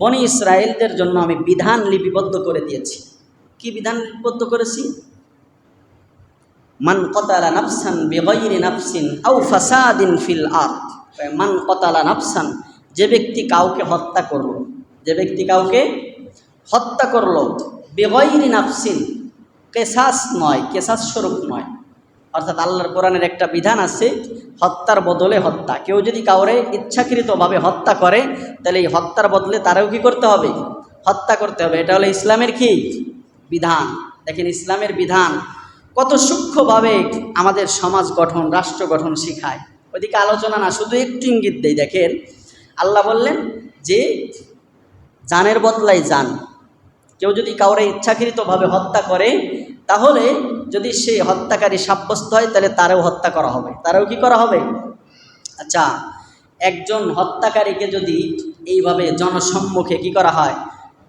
বনি ইসরায়েলদের জন্য আমি বিধান লিপিবদ্ধ করে দিয়েছি। কি বিধান লিপিবদ্ধ করেছি? মান কতালা নাফসান বেগৈরি নাফসিন আউ ফাসাদিন ফিল আর মান কতালা নাফসান, যে ব্যক্তি কাউকে হত্যা করল, যে ব্যক্তি কাউকে হত্যা করল বেগৈরি নাফসিন কেসাস নয় কেসাস স্বরূপ নয়। অর্থাৎ আল্লাহর কোরআনের একটা বিধান আছে, হত্যার বদলে হত্যা। কেউ যদি কাউরে ইচ্ছাকৃতভাবে হত্যা করে, তাহলে এই হত্যার বদলে তারাও কি করতে হবে? হত্যা করতে হবে। এটা হলো ইসলামের কি? বিধান। দেখেন ইসলামের বিধান কত সূক্ষ্মভাবে আমাদের সমাজ গঠন, রাষ্ট্র গঠন শিখায়। ওইদিকে আলোচনা না, শুধু একটু ইঙ্গিত দেই। দেখেন, আল্লাহ বললেন যে জানের বদলাই যান। কেউ যদি কাউরে ইচ্ছাকৃতভাবে হত্যা করে তাহলে যদি সে হত্যাকারী সাব্যস্ত হয়, তাহলে তারও হত্যা করা হবে। তারও কি করা হবে? আচ্ছা একজন হত্যাকারীকে যদি এইভাবে জনসম্মুখে কি করা হয়?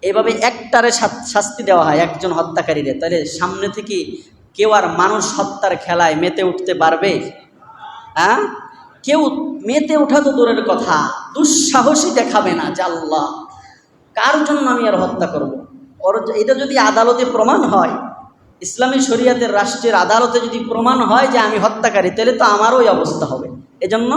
এইভাবে একটারে শাস্তি দেওয়া হয় একজন হত্যাকারীরে, তাহলে সামনে থেকে কেউ আর মানুষ হত্যার খেলায় মেতে উঠতে পারবে? হ্যাঁ? কেউ মেতে ওঠা তো দূরের কথা, দুঃসাহসী দেখাবে না আল্লাহ, কার জন্য আমি আর হত্যা করব। ওর এটা যদি আদালতে প্রমাণ হয় ইসলামী শরিয়াতের রাষ্ট্রের আদালতে যদি প্রমাণ হয় যে আমি হত্যাকারী, তাহলে তো আমারও ওই অবস্থা হবে। এজন্য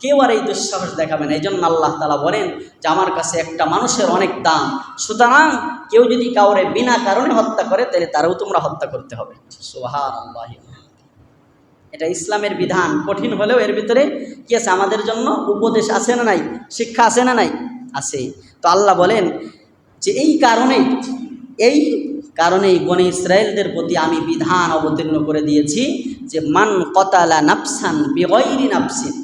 কেউ আর এই দুঃসাহস দেখাবে না। এই জন্য আল্লাহ তালা বলেন যে, আমার কাছে একটা মানুষের অনেক দাম। সুতরাং কেউ যদি কাউরে বিনা কারণে হত্যা করে, তাহলে তারও তোমরা হত্যা করতে হবে। সোহান আল্লাহ এটা ইসলামের বিধান। কঠিন হলেও এর ভিতরে কি আছে? আমাদের জন্য উপদেশ আছে না নাই? শিক্ষা আছে না নাই? আছে। তো আল্লাহ বলেন যে, এই কারণেই, এই কারণেই বনে ইসরায়েলদের প্রতি আমি বিধান অবতীর্ণ করে দিয়েছি যে মান কতালা নাফসান বেগৈরি নাফসিন।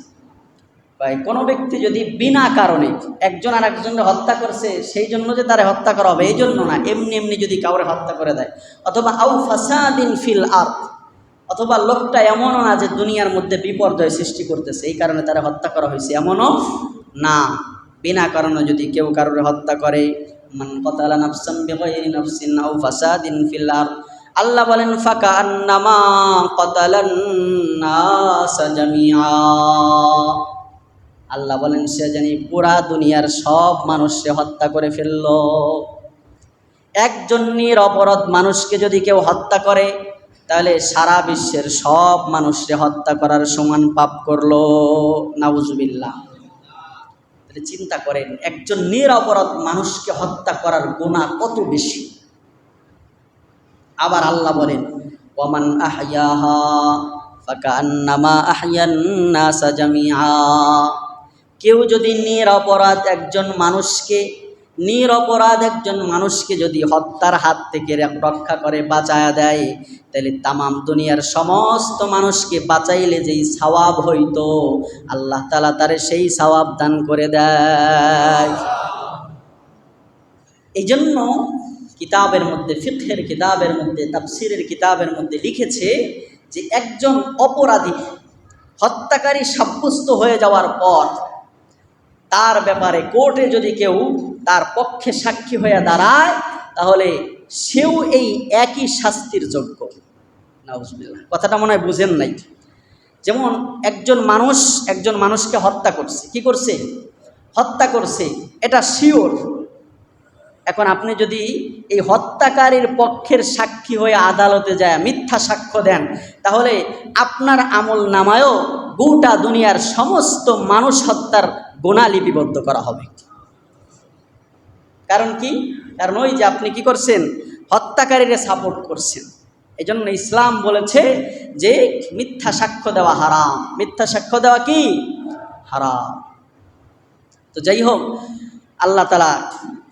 ভাই, কোনো ব্যক্তি যদি বিনা কারণে একজন আর একজনকে হত্যা করছে, সেই জন্য যে তারে হত্যা করা হবে এই জন্য না, এমনি এমনি যদি কাউরে হত্যা করে দেয়। অথবা আউ ফাসাদিন ফিল আর্থ অথবা লোকটা এমনও না যে দুনিয়ার মধ্যে বিপর্যয় সৃষ্টি করতেছে, এই কারণে তারা হত্যা করা হয়েছে, এমনও না। বিনা কারণে যদি কেউ কারোর হত্যা করে মান কতালা নাফসাম বিগাইরি নাফসিন আও ফাসাদিন ফিল আরদ আল্লাহ বলেন ফাকা আন্নামা কতালান নাস জামিআ আল্লাহ বলেন, সে জানি পুরা দুনিয়ার সব মানুষকে হত্যা করে ফেলল। একজন নিরপরাধ মানুষকে যদি কেউ হত্যা করে, তাহলে সারা বিশ্বের সব মানুষকে হত্যা করার সমান পাপ করল। নাউজুবিল্লাহ। তাহলে চিন্তা করেন, একজন নিরপরাধ মানুষকে হত্যা করার গোনা কত বেশি? আবার আল্লাহ বলেন ওমান আহিয়াহা কেউ যদি নিরপরাধ একজন মানুষকে নিরপরাধ একজন মানুষকে যদি হত্যার হাত থেকে রক্ষা করে, বাঁচায়া দেয়, তাহলে তামাম দুনিয়ার সমস্ত মানুষকে বাঁচাইলে যেই সওয়াব হইতো, আল্লাহ তালা তারে সেই সওয়াব দান করে দেয়। এই জন্য কিতাবের মধ্যে, ফিকহের কিতাবের মধ্যে, তাফসিরের কিতাবের মধ্যে লিখেছে যে একজন অপরাধী হত্যাকারী সাব্যস্ত হয়ে যাওয়ার পর তার ব্যাপারে কোর্টে যদি কেউ তার পক্ষে সাক্ষী হয়ে দাঁড়ায়, তাহলে সেও এই একই শাস্তির যোগ্য। কথাটা মনে হয় বুঝেন নাই। যেমন একজন মানুষ, একজন মানুষকে হত্যা করছে। কি করছে? হত্যা করছে। এটা শিওর। এখন আপনি যদি এই হত্যাকারীর পক্ষের সাক্ষী হয়ে আদালতে যায়, মিথ্যা সাক্ষ্য দেন, তাহলে আপনার আমল নামায়ও গোটা দুনিয়ার সমস্ত মানুষ হত্যার গোনা লিপিবদ্ধ করা হবে। কারণ কি? কারণ ওই যে আপনি কি করছেন? হত্যাকারীরা সাপোর্ট করছেন। এই জন্য ইসলাম বলেছে যে মিথ্যা সাক্ষ্য দেওয়া হারাম। মিথ্যা সাক্ষ্য দেওয়া কি? হারাম। তো যাই হোক আল্লাহ তালা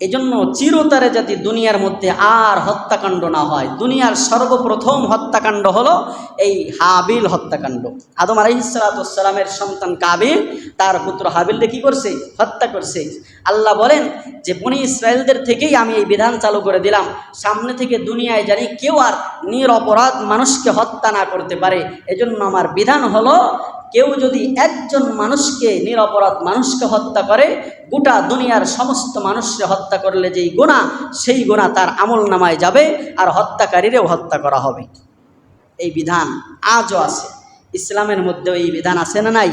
এই জন্য চিরতরে যাতে দুনিয়ার মধ্যে আর হত্যাকাণ্ড না হয়। দুনিয়ার সর্বপ্রথম হত্যাকাণ্ড হলো এই হাবিল হত্যাকাণ্ড। আদম আলহিসালামের সন্তান কাবিল, তার পুত্র হাবিলকে কী করছে? হত্যা করছে। আল্লাহ বলেন যে, বনি ইসরায়েলদের থেকেই আমি এই বিধান চালু করে দিলাম। সামনে থেকে দুনিয়ায় জানি কেউ আর নিরপরাধ মানুষকে হত্যা না করতে পারে। এজন্য আমার বিধান হলো কেউ যদি একজন মানুষকে নিরপরাধ মানুষকে হত্যা করে, গোটা দুনিয়ার সমস্ত মানুষকে হত্যা করলে যেই গোনা সেই গোনা তার আমল নামায় যাবে আর হত্যাকারীরেও হত্যা করা হবে। এই বিধান আজও আছে। ইসলামের মধ্যেও এই বিধান আছে না নাই?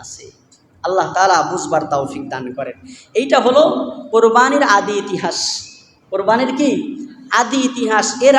আছে। আল্লাহ তালা বুঝবার তৌফিক দান করেন। এইটা হলো কোরবানির আদি ইতিহাস। কোরবানির কি? আদি ইতিহাস। এর